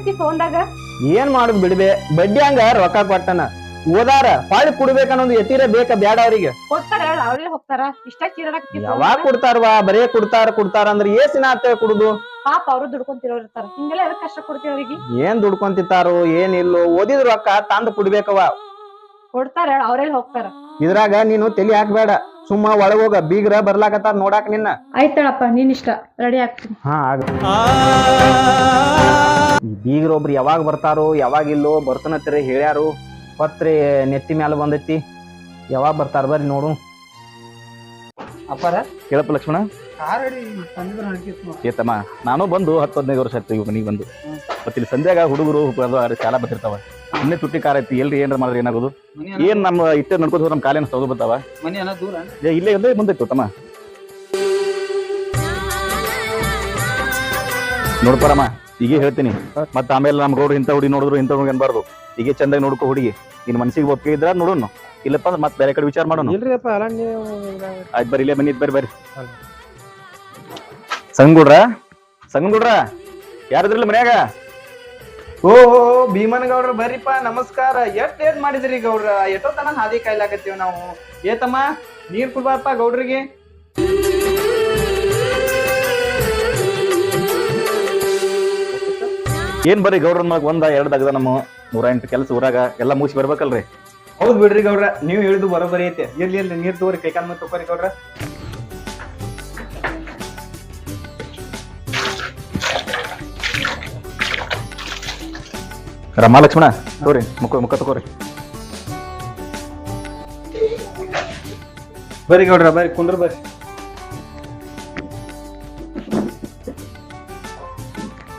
ಮೇಯಕತ್ತಿ ಫೋನ್ದಾಗ ಏನ್ ಮಾಡುದ್ ಬಿಡ್ಬೆ? ಬಡ್ಡಿ ಹಂಗ ರೊಕ್ಕ ಕೊಟ್ಟನ. ಓದಾರ ಪಾಳಿ ಕುಡ್ಬೇಕನ್ನೊಂದು ಎತ್ತಿರ ಬೇಕ ಬ್ಯಾಡ ಅವ್ರಿಗೆ. ಕೊಡ್ತಾರ ಹೇಳ ಅವ್ರೇ ಹೋಗ್ತಾರ. ಇಷ್ಟ ಚೀರಾಡಕತ್ತಿ ಯಾವಾಗ ಕೊಡ್ತಾರವಾ ಬರೇ ಕೊಡ್ತಾರ ಕೊಡ್ತಾರ ಅಂದ್ರ ಏಸಿನ ಆತ ಕುಡುದು. ಪಾಪ ಅವರು ದುಡ್ಕೊಂತಿರೋರು ಇರ್ತಾರ. ಹಿಂಗೆಲ್ಲ ಎದಕ್ ಕಷ್ಟ ಕೊಡ್ತೀವಿ ಅವ್ರಿಗೆ? ಏನ್ ದುಡ್ಕೊಂತಿರ್ತಾರೋ ಏನಿಲ್ಲೋ ಓದಿದ ರೊಕ್ಕ ತಂದ್ ಕುಡ್ಬೇಕವ ಕೊಡ್ತಾರ ಹೇಳ ಅವ್ರೆಲ್ಲ ಹೋಗ್ತಾರ. ಇದ್ರಾಗ ನೀನು ತಲಿ ಹಾಕ್ಬೇಡ. ಸುಮ್ಮ ಒಳಗೋಗ ಬೀಗ್ರ ಬರ್ಲಾಕತ್ತಾರ ನೋಡಾಕ ನಿನ್ನ. ಆಯ್ತಳಪ್ಪ ನೀನ್ ಇಷ್ಟ. ರೆಡಿ ಆಗ್ತೀನಿ. ಹಾ ಆಗ ಬೀಗ್ರ ಒಬ್ರು ಯಾವಾಗ ಬರ್ತಾರೋ ಯಾವಾಗ ಇಲ್ಲೋ ಬರ್ತನತ್ರಿ ಹೇಳ್ಯಾರು. ಪತ್ರಿ ನೆತ್ತಿ ಮ್ಯಾಲ ಬಂದೈತಿ. ಯಾವಾಗ ಬರ್ತಾರ ಬರ್ರಿ ನೋಡು. ಅಪ್ಪಾರ? ಕೇಳಪ್ಪ ಲಕ್ಷ್ಮಣ. ಏತಮ್ಮ ನಾನು ಬಂದು ಹತ್ತು ಹದಿನೈದು ವರ್ಷ ಆಯ್ತು ಮನೆಗೆ ಬಂದು. ಮತ್ತೆ ಇಲ್ಲಿ ಸಂಧ್ಯಾಗ ಹುಡುಗರು ಶಾಲಾ ಬರ್ತಿರ್ತಾವ. ಇನ್ನೇ ತುಟ್ಟಿ ಕಾರ ಐತಿ ಎಲ್ರಿ ಏನ್ರ ಮಾಡಿದ್ರೆ ಏನಾಗೋದು? ಮನಿ ಏನ್ ನಮ್ಮ ಇಟ್ಟೆ ನಡ್ಕೋತ ಹೋದ್ರೆ ನಮ್ಮ ಕಾಲೇನ ಸೌದು ಬರ್ತಾವ ಮನಿ ಅನ್ನ ದೂರ ಏ, ಇಲ್ಲೇ ಇಲ್ಲೇ ಮುಂದೆ ತಮ್ಮ. ನೋಡ್ಪಾರಮ್ಮ ಈಗ ಹೇಳ್ತೀನಿ. ಮತ್ತೆ ಆಮೇಲೆ ನಮ್ ಗೌಡ್ರು ಇಂಥ ಹುಡುಗಿ ನೋಡಿದ್ರು ಇಂಥ ಹುಡುಗಿ ಅನ್ಬಾರ್ದು ಈಗ ಚಂದಾಗಿ ನೋಡ್ಕೋ ಹುಡುಗಿ. ನಿನ್ ಮನ್ಸಿಗೆ ಒಪ್ಪಿಗೆ ಇದ್ರ ನೋಡೋಣ ಇಲ್ಲಪ್ಪ ಅಂದ್ರೆ ಮತ್ತೆ ಬೇರೆ ಕಡೆ ವಿಚಾರ ಮಾಡೋಣ ಇಲ್ರಿ ಅಪ್ಪ ಅಲ್ಲ ನೀವು. ಆಯ್ತು ಬರ್ರಿ ಇಲ್ಲೇ ಬನ್ನಿ ಬರ್ರಿ ಬರ್ರಿ. ಸಂಗುಡ್ರ? ಸಂಗುಡ್ರ? ಯಾರಿದ್ರಲ್ಲ ಮನ್ಯಾಗ? ಓ. ಭೀಮನ್ ಗೌಡ್ರ ಬರ್ರಿಪ್ಪ ನಮಸ್ಕಾರ. ಎಷ್ಟ್ ಏನ್ ಮಾಡಿದ್ರಿ ಗೌಡ್ರ? ಎಷ್ಟೋ ತನ ಹಾದಿ ಕಾಯ್ಲಾಕತ್ತೀವಿ ನಾವು. ಏತಮ್ಮ ನೀರ್ ಕುಡ್ಬಾರಪ್ಪ ಗೌಡ್ರಿಗೆ? ಏನ್ ಬರ್ರಿ ಗೌಡ್ರ ಮಗ ಒಂದ ಎರಡ್ ಆಗದ ನಮ್ಮ ನೂರ ಎಂಟು ಕೆಲಸ ಊರಾಗ ಎಲ್ಲ ಮುಗಿಸಿ ಬರ್ಬೇಕಲ್ರಿ? ಹೌದ್ ಬಿಡ್ರಿ ಗೌಡ್ರ ನೀವ್ ಹೇಳಿದ್ದು ಬರೋಬರಿ ಐತೆ. ಇರ್ಲಿ ಇರ್ಲಿ ನೀರ್ ತಗೋರಿ ಕೈಕಾಲ್ ಮತ್ತೆ ತಗೋರಿ ಗೌಡ್ರ. ರಮಾ ಲಕ್ಷ್ಮಣ ತಗೋರಿ ಮುಖ ಮುಖ ತಗೋರಿ. ಬರ್ರಿ ಗೌಡ್ರ ಬರ್ರಿ ಕುಂದ್ರ ಬರ್ರಿ.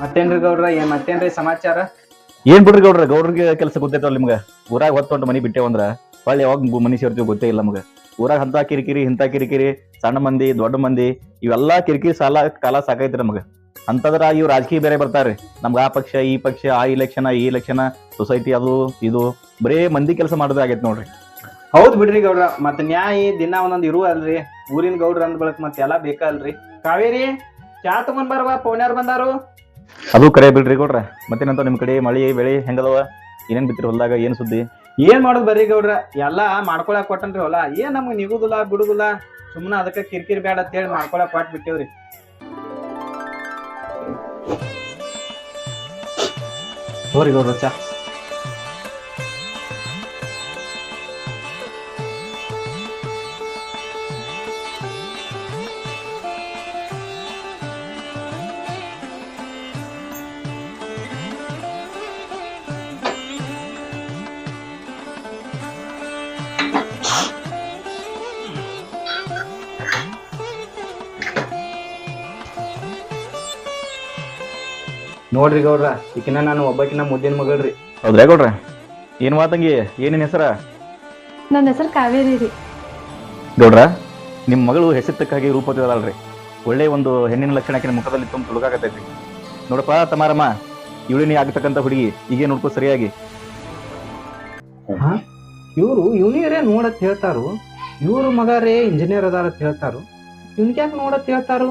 ಮತ್ತೇನ್ರಿ ಗೌಡ್ರ ಏನ್ ಮತ್ತೇನ್ರಿ ಸಮಾಚಾರ? ಏನ್ ಬಿಡ್ರಿ ಗೌಡ್ರ ಗೌಡ್ರಿಗೆ ಕೆಲಸ ಗೊತ್ತೈತಲ್ಲ ನಿಮ್ಗ? ಊರಾಗ ಹೊತ್ತೊಂಡು ಮನಿ ಬಿಟ್ಟೇವಂದ್ರ ಹೊಳ್ಳಿ ಯಾವಾಗ ಮನಿ ಸೇರ್ತೀವಿ ಗೊತ್ತೇ ಇಲ್ಲ ನಮ್ಗ. ಊರಾಗ ಅಂತ ಕಿರಿಕಿರಿ ಇಂತ ಕಿರಿಕಿರಿ ಸಣ್ಣ ಮಂದಿ ದೊಡ್ಡ ಮಂದಿ ಇವೆಲ್ಲಾ ಕಿರಿಕಿರಿ ಸಾಲ ಕಾಲ ಸಾಕೈತ್ರಿ ನಮಗ. ಅಂತದ್ರ ಇವ್ ರಾಜಕೀಯ ಬೇರೆ ಬರ್ತಾರ್ರಿ. ನಮ್ಗ ಆ ಪಕ್ಷ ಈ ಪಕ್ಷ ಆ ಇಲೆಕ್ಷನ್ ಈ ಇಲೆಕ್ಷನ್ ಸೊಸೈಟಿ ಅದು ಇದು ಬರೇ ಮಂದಿ ಕೆಲಸ ಮಾಡೋದೇ ಆಗೈತೆ ನೋಡ್ರಿ. ಹೌದ್ ಬಿಡ್ರಿ ಗೌಡ್ರ ಮತ್ ನ್ಯಾಯ ದಿನ ಒಂದೊಂದ್ ಇರುವ ಅಲ್ರಿ ಊರಿನ ಗೌಡ್ರ ಅಂದ್ ಬಳಕ್ ಮತ್ ಎಲ್ಲಾ ಬೇಕಲ್ರಿ. ಕಾವೇರಿ ಚಾ ತಗೊಂಡ್ ಬರವಾ ಪೌನ್ಯಾರ್ ಬಂದಾರು? ಅದು ಕರೆ ಬಿಡ್ರಿ ಗೌಡ್ರ. ಮತ್ತೇನಂತ ನಿಮ್ ಕಡೆ ಮಳಿ ಬೆಳಿ ಹೆಂಗದವ? ಏನೇನ್ ಬಿತ್ತಿರಿ ಹೊಲ್ದಾಗ ಏನ್ ಸುದ್ದಿ? ಏನ್ ಮಾಡೋದು ಬರ್ರಿ ಗೌಡ್ರ? ಎಲ್ಲಾ ಮಾಡ್ಕೊಳಕ್ ಕೊಟ್ಟನ್ರಿ ಹೊಲ. ಏನ್ ನಮ್ಗೆ ನಿಗುದಿಲ್ಲ ಬಿಡುದಿಲ್ಲ ಸುಮ್ನ ಅದಕ್ಕ ಕಿರಿಕಿರಿ ಬ್ಯಾಡ ಅಂತ ಹೇಳಿ ಮಾಡ್ಕೊಳಕ್ ಕೊಟ್ ಬಿಟ್ಟೇವ್ರಿ ಹೋರಿ ಗೌಡ್ರ ಚಾ ನೋಡ್ರಿ ಗೌಡ್ರ ಈಕಿನ ನಾನು ಒಬ್ಬಕಿನ ಮುದ್ದಿನ ಮಗಳ್ರಿ. ಹೌದ್ರಾ ಗೌಡ್ರ? ಏನ್ ಮಾತಂಗಿ ಏನೇನ್ ಹೆಸರ? ನನ್ನ ಹೆಸರು ಕಾವೇರಿ ರೀ. ಗೌಡ್ರ ನಿಮ್ ಮಗಳು ಹೆಸತ್ತಕ್ಕಾಗಿ ರೂಪತಿದಲ್ರಿ ಒಳ್ಳೆ ಒಂದು ಹೆಣ್ಣಿನ ಲಕ್ಷಣ ಆಕಿನ ಮುಖದಲ್ಲಿ ತುಂಬ ತುಳುಕಾಕತೈತಿ ನೋಡಪ್ಪ ತಮಾರಮ್ಮ ಇವಳಿನಿ ಆಗತಕ್ಕಂತ ಹುಡುಗಿ ಈಗೇ ನೋಡ್ಕೋ ಸರಿಯಾಗಿ. ಇವರು ಇವನಿಗರೇ ನೋಡತ್ ಹೇಳ್ತಾರು. ಇವರು ಮಗಾರೇ ಇಂಜಿನಿಯರ್ ಅದಾರ ಅಂತ ಹೇಳ್ತಾರು. ಇವ್ನಿಗ್ಯಾಕ್ ನೋಡತ್ ಹೇಳ್ತಾರು?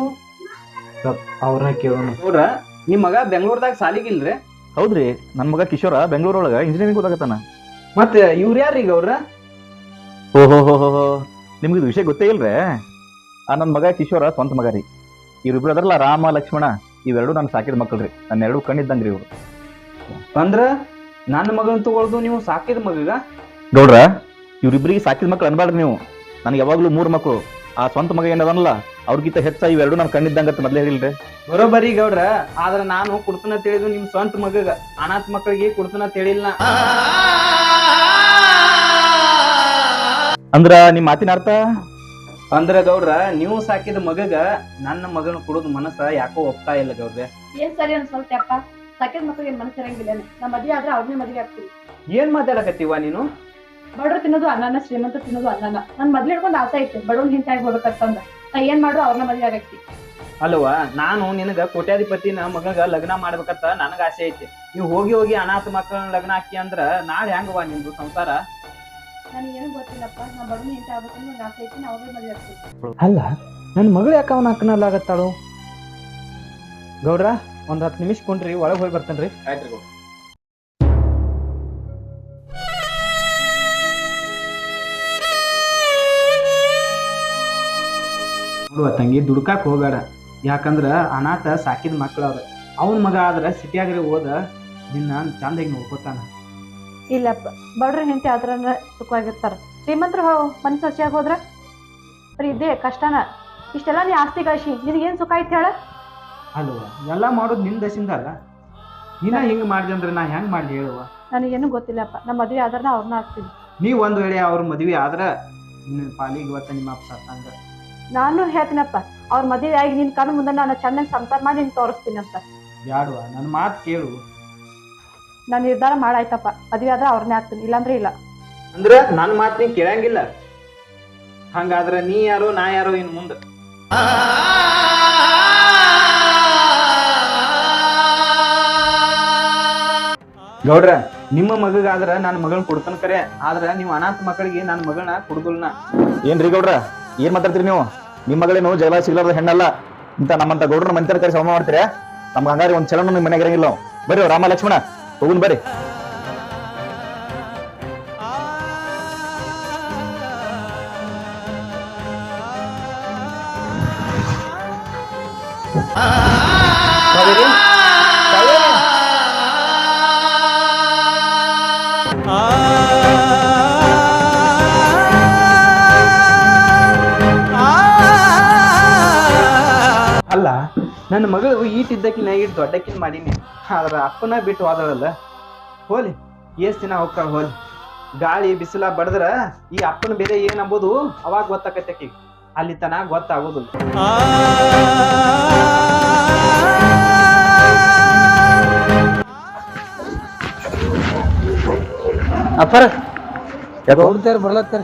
ಅವ್ರನ್ನ ಕೇಳೋಣ. ನೋಡ್ರ ನಿಮ್ ಮಗ ಬೆಂಗಳೂರದಾಗ ಸಾಲಿಗಿಲ್ರಿ? ಹೌದ್ರಿ ನನ್ನ ಮಗ ಕಿಶೋರ ಬೆಂಗಳೂರೊಳಗ ಇಂಜಿನಿಯರಿಂಗ್ ಓದಾಕತ್ತಾನ. ಮತ್ತೆ ಇವ್ರ ಯಾರೀಗ ಅವ್ರ? ಓಹೋ ಹೋ ಹೋ ಹೋ ನಿಮ್ಗೆ ಇದು ವಿಷಯ ಗೊತ್ತೇ ಇಲ್ರಿ? ಆ ನನ್ನ ಮಗ ಕಿಶೋರ ಸ್ವಂತ ಮಗ ರೀ. ಇವ್ರಿಬ್ರು ಅದರಲ್ಲ ರಾಮ ಲಕ್ಷ್ಮಣ ಇವೆರಡು ನಾನು ಸಾಕಿದ ಮಕ್ಕಳ್ರಿ ನನ್ನ ಎರಡು ಕಣ್ಣಿದ್ದಂಗ್ರಿ ಇವ್ರು. ಅಂದ್ರ ನನ್ನ ಮಗನ್ ತಗೊಳ್ದು ನೀವು ಸಾಕಿದ ಮಗಗ? ಗೌಡ್ರ ಇವ್ರಿಬ್ರಿಗೆ ಸಾಕಿದ ಮಕ್ಳು ಅನ್ಬಾರ್ದು ನೀವು. ನನಗೆ ಯಾವಾಗಲೂ ಮೂರು ಮಕ್ಕಳು ಆ ಸ್ವಂತ ಮಗ ಏನದನಲ್ಲ ಅವ್ರಿಗಿಂತ ಹೆಚ್ಚ ಇವೆರಡು ನಾನು ಕಣ್ಣಿದ್ದಂಗತ್ತ ಮೊದ್ಲೇ ಹೇಳಿಲ್ರಿ. ಬರೋಬರಿ ಗೌಡ್ರ ಆದ್ರ ನಾನು ಕುಡ್ತನ ತಿಳಿದು ನಿಮ್ ಸ್ವಂತ ಮಗಗ ಅನಾಥ ಮಕ್ಕಳಿಗೆ ಕುಡ್ತನ ತಿಳಿಲ್ಲ ಅಂದ್ರ ನಿಮ್ ಮಾತಿನ ಅರ್ಥ? ಅಂದ್ರ ಗೌಡ್ರ ನೀವು ಸಾಕಿದ ಮಗಗ ನನ್ನ ಮಗನ ಕುಡುದು ಮನಸ್ಸ ಯಾಕೋ ಒಪ್ತಾ ಇಲ್ಲ ಗೌಡ್ರೆ. ಏನ್ ಸರಿ ಅನ್ಸಲ್ತೆ ಅಪ್ಪ ಮಕ್ಕಳಿಗೆ ಮನಸ್ಸಿರಂಗಿಲ್ಲ ಮನಸ್ಸು ಇರಂಗಿಲ್ಲ ನಾ ಮದ್ವೆ ಆದ್ರೆ ಅವ್ರನ್ನೇ ಮದ್ವೆ ಆಗ್ತೀವಿ ಏನ್ ಮಾತಾಡಕತ್ತೀವ ನೀನು? ಬಡವ್ರು ತಿನ್ನೋದು ಅನ್ನನ ಶ್ರೀಮಂತ ತಿನ್ನೋದು ಅನ್ನನ. ನನ್ ಮೊದ್ಲು ಹಿಡ್ಕೊಂಡು ಆಸೆ ಐತೆ ಹಿಂತ ಹಿಂತಾಗಿ ಹೋಗ್ಬೇಕಂತಂದ ನಾ ಏನ್ ಮಾಡ್ರು? ಅವ್ರನ್ನ ಮದ್ವೆ ಆಗತ್ತಿ ಅಲ್ವಾ ನಾನು ನಿನಗ ಕೋಟ್ಯಾಧಿಪತಿನ ಮಗಗ ಲಗ್ನ ಮಾಡ್ಬೇಕಂತ ನನಗ ಆಸೆ ಐತಿ. ನೀವು ಹೋಗಿ ಹೋಗಿ ಅನಾಥ ಮಕ್ಕಳನ್ನ ಲಗ್ನ ಹಾಕಿ ಅಂದ್ರ ನಾಳೆ ಹೆಂಗವಾ ನಿಮ್ದು ಸಂಸಾರ? ನನಗೆ ಏನು ಗೊತ್ತಿಲ್ಲಪ್ಪ ನಾ ಬಡವ್ನ ಹಿಂತ ಆಗ್ಬೇಕಂತ ನಂಗ್ ಆಸೆ ಐತಿ ನಾ ಅವ್ರನ್ನೇ ಮದ್ವೆ ಆಗ್ತೀವಿ ಅಲ್ಲ ನನ್ನ ಮಗಳು ಯಾಕೆ ಅವನ ಅಕ್ಕನಲ್ಲಾಗತ್ತಾಳು ಗೌಡ್ರ ಒಂದ್ ಹತ್ತು ನಿಮಿಷ ಕೊಂಡ್ರಿ ಒಳಗೆ ಹೋಗಿ ಬರ್ತೇನ್ರಿ. ನೋಡುವ ತಂಗಿ ದುಡ್ಕಾಕ್ ಹೋಗ್ಬೇಡ. ಯಾಕಂದ್ರೆ ಅನಾಥ ಸಾಕಿದ ಮಕ್ಳು ಅವ್ರ. ಅವನ ಮಗ ಆದ್ರೆ ಸಿಟಿಯಾಗ್ರೆ ಓದ ನಿನ್ನ ಚಂದಾಗಿ ನೋಡ್ಕೊತಾನ. ಇಲ್ಲಪ್ಪ ಬಡ್ರ ಹೆಂಡತಿ ಆದ್ರ ಸುಖವಾಗಿರ್ತಾರ. ಶ್ರೀಮಂತ್ರ ಮನ್ಸು ಹಸಿಯಾಗಿ ಹೋದ್ರ? ಬರೀ ಇದೇ ಕಷ್ಟನ. ಇಷ್ಟೆಲ್ಲ ನೀ ಆಸ್ತಿ ಗಳಿಸಿ ನಿನಗೇನು ಸುಖ ಐತಿ ಹೇಳ? ಅಲ್ವ? ಎಲ್ಲ ಮಾಡೋದು ನಿನ್ ದಶಿಂದ ಅಲ್ಲ. ನೀನ ಹಿಂಗ್ ಮಾಡ್ದೆ ಅಂದ್ರೆ ನಾ ಹೆಂಗ್ ಮಾಡ್ಲಿ ಹೇಳುವ? ನನಗೇನು ಗೊತ್ತಿಲ್ಲಪ್ಪ. ನಮ್ಮ ಮದುವೆ ಆದ್ರ ನಾ ಅವ್ರನ್ನ ಹಾಕ್ತೀನಿ ನೀವು ಒಂದು ವೇಳೆ ಅವ್ರ ಮದುವೆ ಆದ್ರೆ ನಿನ್ನ ಪಾಲಿಗೆ ಇವತ್ತ ನಿಮ್ಮ ಅಪ್ಪ ಸತ್ತಂಗ. ನಾನು ಹೇಳ್ತೀನಪ್ಪ ಅವ್ರ ಮದುವೆ ಆಗಿ ನಿನ್ ಕಣ್ಣು ಮುಂದೆ ನಾನು ಚೆನ್ನಾಗಿ ಸಂಸಾರ ಮಾಡಿ ನಿನ್ ತೋರಿಸ್ತೀನಿ ಅಂತ. ಬ್ಯಾಡುವ ನನ್ನ ಮಾತು ಕೇಳು. ನಾನು ನಿರ್ಧಾರ ಮಾಡಾಯ್ತಪ್ಪ ಮದ್ವೆ ಆದ್ರೆ ಅವ್ರನ್ನೇ ಆಗ್ತೀನಿ ಇಲ್ಲಾಂದ್ರೆ ಇಲ್ಲ. ಅಂದ್ರ ನನ್ನ ಮಾತು ನೀನ್ ಕೇಳಂಗಿಲ್ಲ? ಹಂಗಾದ್ರೆ ನೀ ಯಾರು ನಾ ಯಾರು ಇನ್ ಮುಂದೆ? ಗೌಡ್ರ ನಿಮ್ಮ ಮಗಗಾದ್ರ ನನ್ನ ಮಗಳನ್ನ ಕೊಡ್ತಾನ ಕರೆ ಆದ್ರ ನೀವು ಅನಾಥ ಮಕ್ಕಳಿಗೆ ನನ್ನ ಮಗಳನ್ನ ಕೊಡುದಿಲ್ಲ ಏನ್ರಿ ಗೌಡ್ರ? ಏನ್ ಮಾತಾಡ್ತೀರಿ ನೀವು? ನಿಮ್ಮ ಮಗಳೇನು ಜಗಳ ಸಿಗ್ಲಾರ್ದ ಹೆಣ್ಣಲ್ಲ? ಇಂತ ನಮ್ಮಂತ ಗೌಡ್ರ ಮಂತ್ರಿ ಕರೆ ಸಮ ಮಾಡ್ತೀರಾ? ನಮ್ಗೆ ಹಂಗಾರಿ ಒಂದ್ ಚಲನ ನಿಮ್ಮ ಮನೆಗೆ ಇರಂಗಿಲ್ಲ. ಬರ್ರಿ ರಾಮ ಲಕ್ಷ್ಮಣ ಹೋಗುನ್ ಬರ್ರಿ. ನನ್ನ ಮಗಳು ಈಟಿದ್ದಕ್ಕಿನ ಈಟ್ ದೊಡ್ಡಕ್ಕಿನ ಮಾಡೀನಿ. ಆದ್ರ ಅಪ್ಪನ ಬಿಟ್ಟು ಹೋದಳಲ್ಲ. ಹೋಲಿ ಎಷ್ಟ್ ದಿನ ಹೋಗ್ತಾಳ ಹೋಲಿ. ಗಾಳಿ ಬಿಸಿಲ ಬಡದ್ರ ಈ ಅಪ್ಪನ ಬೇರೆ ಏನಂಬುದು ಅಂಬೋದು ಅವಾಗ ಗೊತ್ತಾಕತ್ತಕಿ ಅಲ್ಲಿ ತನ ಗೊತ್ತಾಗೋದಿಲ್ಲ. ಅಪ್ಪರ ಹೋಗ್ತಾರ ಬರ್ಲತ್ತಾರ?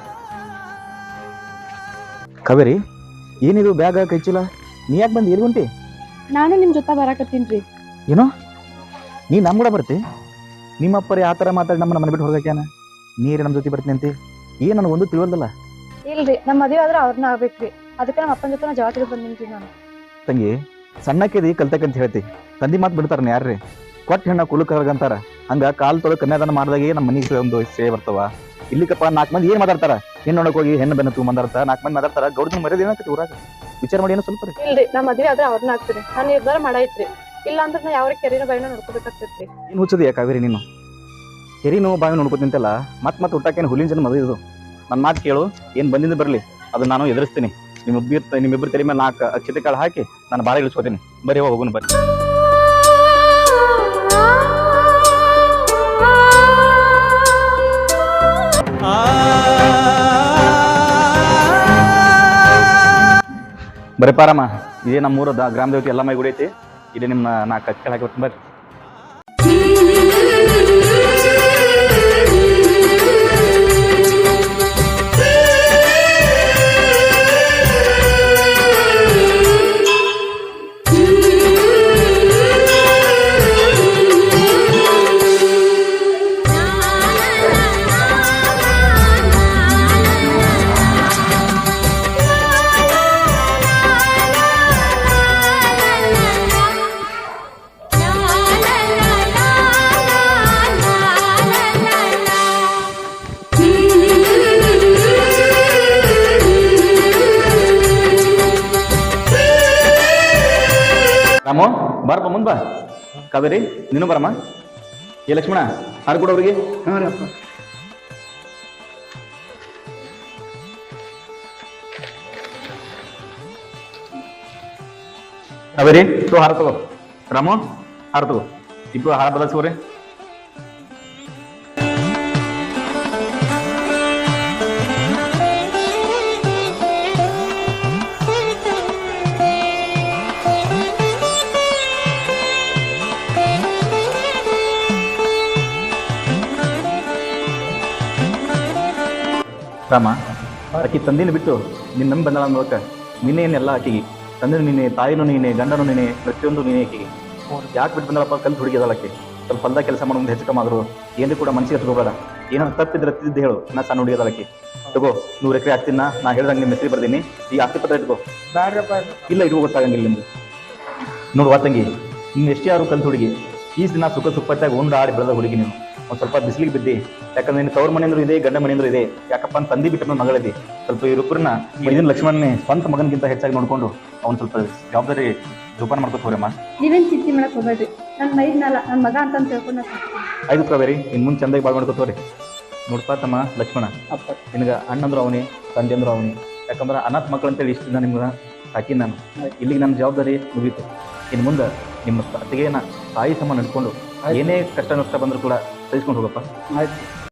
ಕಾವೇರಿ ಏನಿದು ಬ್ಯಾಗ ಕೈಚಿಲ್ಲ ನೀ ಯಾಕೆ ಬಂದು ಎಲ್ಲಿ ಹೊಂಟಿ? ನಾನು ನಿಮ್ ಜೊತೆ ಬರಾಕತ್ತೀನ್ರಿ ಏನೋ? ನೀ ನಮ್ ಕೂಡ ಬರ್ತಿ? ನಿಮ್ಮಪ್ಪ ಯಾತರ ಆ ಥರ ಮಾತಾಡಿ ನಮ್ಮನ್ನ ಮನೆ ಬಿಟ್ಟು ಹೊರಗಾಕ್ಯಾನ ನೀರೇ ನಮ್ಮ ಜೊತೆ ಬರ್ತೀನಿ ಅಂತಿ? ಏನ್ ನನಗೆ ಒಂದು ತಿಳಿವಲ್ದಲ್ಲ? ಇಲ್ರಿ ನಮ್ಮ ಮದುವೆ ಆದ್ರೆ ಅವ್ರನ್ನ ಆಗ್ಬೇಕ್ರಿ. ಅದಕ್ಕೆ ನಮ್ಮ ಅಪ್ಪನ ಜೊತೆ ಜವಾಬ್ದಾರಿ ಬಂದಿನ್ರಿ ನಾನು. ತಂಗಿ ಸಣ್ಣಕ್ಕಿದಿ ಕಲ್ತಕ್ಕಂತ ಹೇಳ್ತಿ. ತಂದಿ ಮಾತು ಬಿಡ್ತಾರ ಯಾರ್ರಿ? ಕೊಟ್ಟ ಹೆಣ್ಣ ಕುಲು ಅಂತಾರ. ಹಂಗ ಕಾಲ್ ತೊಳ ಕನ್ಯಾದಾನ ಮಾಡಿದಾಗೆ ನಮ್ಮ ಮನೆಗೆ ಒಂದು ಸೇವೆ ಬರ್ತಾವ. ಇಲ್ಲಿಕಪ್ಪ ನಾಲ್ಕು ಮಂದಿ ಏನ್ ಮಾತಾಡ್ತಾರ? ಹೆಣ್ಣು ನೋಡಕ್ ಹೋಗಿ ಹೆಣ್ಣು ಬೆನ್ನ ತಗೊಂಬಂದಾರ್ತ ನಾಲ್ಕು ಮಂದಿ ಮಾತಾಡ್ತಾರ ಗೌಡ್ನ ಮರ್ಯಾದೆ ಏನಕ್ಕೆ ಊರಾಗ? ವಿಚಾರ ಮಾಡಿ ಏನೋ ಸ್ವಲ್ಪ ರೀ ಇಲ್ರಿ ನಮ್ಮ ಮದ್ವೆ ಆದ್ರೆ ಅವ್ರನ್ನ ಹಾಕ್ತೀರಿ ನಾನು ನಿರ್ಧಾರ ಮಾಡೈತ್ರಿ ಇಲ್ಲ ಅಂದ್ರೆ ನಾ ಯಾವ ಕೆರಿನ ಬೈನ ನೋಡ್ಕೋಬೇಕಾಗ್ತೈತ್ರಿ ಏನ್ ಹುಚ್ಚದಿಯ ಕಾವೇರಿ ನೀನು ಕೆರಿನು ಬಾವಿ ನೋಡ್ಕೊತಿಂತಲ್ಲ ಮತ್ ಮತ್ ಹುಟ್ಟಾಕೇನು ಹುಲಿನ ಜನ ಮದುವೆ ಇದು ನನ್ನ ಮಾತು ಕೇಳು ಏನ್ ಬಂದಿಂದ ಬರಲಿ ಅದು ನಾನು ಎದುರಿಸ್ತೀನಿ ನಿಮ್ಮಿಬ್ಬರು ನಿಮ್ಮಿಬ್ಬರು ತಲೆ ಮೇಲೆ ನಾಲ್ಕು ಅಕ್ಷತೆ ಕಾಳು ಹಾಕಿ ನಾನು ಬಾಳ ಇಳಿಸ್ಕೋತೀನಿ ಬರೀ ಹೋಗುನು ಬರ್ರಿ ಬರೀ ಪಾರಮ್ಮ, ಇದೇ ನಮ್ಮ ಊರದ ಗ್ರಾಮ ದೇವತೆ ಎಲ್ಲಮ್ಮ ಗುಡಿ ಐತಿ. ಇಲ್ಲಿ ನಿಮ್ಮ ನಾಲ್ಕು ಅಕ್ಕಿ ಹಾಕಿ ಬರ್ರಿ. ರಾಮು ಬಾರಪ್ಪ ಮುಂದ್ ಬಾ. ಕಾವೇರಿ ನೀನು ಬರಮ್ಮ. ಏ ಲಕ್ಷ್ಮಣ ಹಾರು ಕೊಡ ಅವ್ರಿಗೆ. ಕಾವೇರಿ ತೋ ಹಾರ ತಗೋ. ರಾಮು ಹಾರ ತಗೋ. ಇಬ್ರು ಹಾರ ಬದಲ್ಸೋರಿ ರಾಮ, ಆಕಿ ತಂದಿನ ಬಿಟ್ಟು ನಿನ್ನ ನಂಬಿ ಬಂದಳ ಮೂಲಕ ನಿನ್ನೆಯನ್ನೆಲ್ಲ ಆಕೆಗೆ. ತಂದಿನ ನಿನ್ನೆ, ತಾಯಿನೂ ನೀನೆ ಗಂಡನು ನೀನೆ ಪ್ರತಿಯೊಂದು ನೀನೆ ಆಕೆಗೆ. ಯಾಕೆ ಬಿಟ್ಟು ಬಂದಳಪ್ಪ? ಕಲ್ತು ಹುಡುಗಿದಳ ಆಕಿ. ಸ್ವಲ್ಪ ಹೊಲ್ದಾಗ ಕೆಲಸ ಮಾಡೋ ಮುಂದೆ ಹೆಚ್ಚು ಕಮ್ಮಾದ್ರು ಏನು ಕೂಡ ಮನಸ್ಸಿಗೆ ಹತ್ಕೋಬೇಡ. ಏನಾದ್ರು ತಪ್ಪಿದ್ರೆ ತಿದ್ದು ಹೇಳು. ನಾ ಸಣ್ಣ ಹುಡುಗಿದಳ ಆಕಿ. ತಗೋ, ನೂರು ಎಕರೆ ಹಾಕ್ತೀನಿ ನಾ. ಹೇಳ್ದಂಗೆ ನಿಮ್ಮ ಹೆಸರು ಬರ್ದೀನಿ. ಈ ಆಸ್ತಿ ಪತ್ರ ಇಟ್ಕೋ. ಇಲ್ಲ, ಇಟ್ಕೋ, ಗೊತ್ತಾಗಂಗಿಲ್ಲ ನಿಮ್ದು ನೋಡು ತಂಗಿ ನಿನ್ನ ಎಷ್ಟೇ ಯಾರು ಕಲ್ತು ಹುಡುಗಿ. ಈ ದಿನ ಸುಖ ಸುಪ್ಪತ್ತಾಗಿ ಉಂಡು ಆಡಿ ಬೆಳೆದ ಹುಡುಗಿ ನೀನು. ಒಂದು ಸ್ವಲ್ಪ ಬಿಸಿಲಿಗೆ ಬಿದ್ದಿ. ಯಾಕಂದ್ರೆ ನಿನ್ನ ತವ್ರ ಮನೆಯಂದ್ರು ಇದೆ ಗಂಡ ಮನೆಯಂದ್ರೂ ಇದೆ. ಯಾಕಪ್ಪ ಅಂತ ತಂದಿ ಬಿಟ್ಟ ಮಗಳಿದೆ ಸ್ವಲ್ಪ ಇವರಿಬ್ಬರನ್ನ ಇದನ್ನ ಲಕ್ಷ್ಮಣನೇ ಸ್ವಂತ ಮಗನಿಗಿಂತ ಹೆಚ್ಚಾಗಿ ನೋಡ್ಕೊಂಡು ಅವ್ನು ಸ್ವಲ್ಪ ಜವಾಬ್ದಾರಿ ಜೋಪಾನ ಮಾಡ್ಕೊತ ಹೋರಮ್ಮ ನೀವೇನ್ ಚಿಂತೆ ಮಾಡಕ್ ಹೋಗ್ಬೇಡ್ರಿ. ನನ್ನ ಮೈದ್ನಲ್ಲ ನನ್ನ ಮಗ ಅಂತ ತಿಳ್ಕೊಂಡು ಆಯ್ತು ಕಾವೇರಿ ಇನ್ನು ಮುಂದೆ ಚಂದಾಗಿ ಬಾಳ್ ಮಾಡ್ಕೊತವ್ರಿ ನೋಡ್ಪಾ ತಮ್ಮ ಲಕ್ಷ್ಮಣ. ಅಪ್ಪ. ನಿನಗೆ ಅಣ್ಣಂದ್ರು ಅವನೇ ತಂದೆ ಅಂದ್ರು ಅವನೇ. ಯಾಕಂದ್ರೆ ಅನಾಥ ಮಕ್ಕಳು ಅಂತೇಳಿ ಇಷ್ಟ ದಿನ ನಿಮ್ಗೆ ಸಾಕಿ ನಾನು. ಇಲ್ಲಿಗೆ ನನ್ನ ಜವಾಬ್ದಾರಿ ಮುಗೀತು. ಇನ್ನು ಮುಂದೆ ನಿಮ್ಮ ಅತ್ತಿಗೆನ ತಾಯಿ ಸಮ ನಡ್ಕೊಂಡು ಏನೇ ಕಷ್ಟ ನಷ್ಟ ಬಂದರೂ ಕೂಡ Vocês conjugam, passa. Mas...